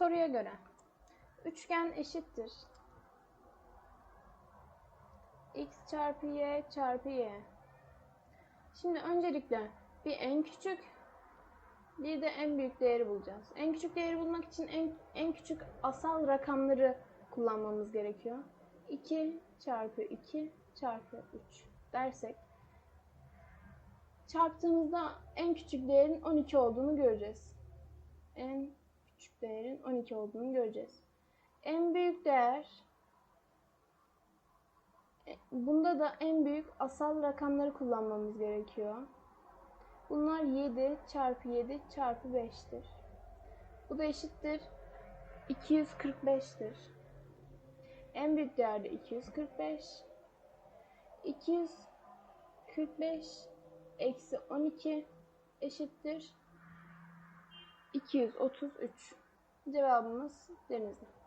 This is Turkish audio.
Soruya göre üçgen eşittir. x çarpı y çarpı y. Şimdi öncelikle bir en küçük bir de en büyük değeri bulacağız. En küçük değeri bulmak için en, en küçük asal rakamları kullanmamız gerekiyor. 2 çarpı 2 çarpı 3 dersek çarptığımızda en küçük değerin 12 olduğunu göreceğiz. En değerin 12 olduğunu göreceğiz. En büyük değer e, bunda da en büyük asal rakamları kullanmamız gerekiyor. Bunlar 7 çarpı 7 çarpı 5'tir. Bu da eşittir 245'tir. En büyük değer de 245. 245 eksi 12 eşittir 233. Cevabımız denizli.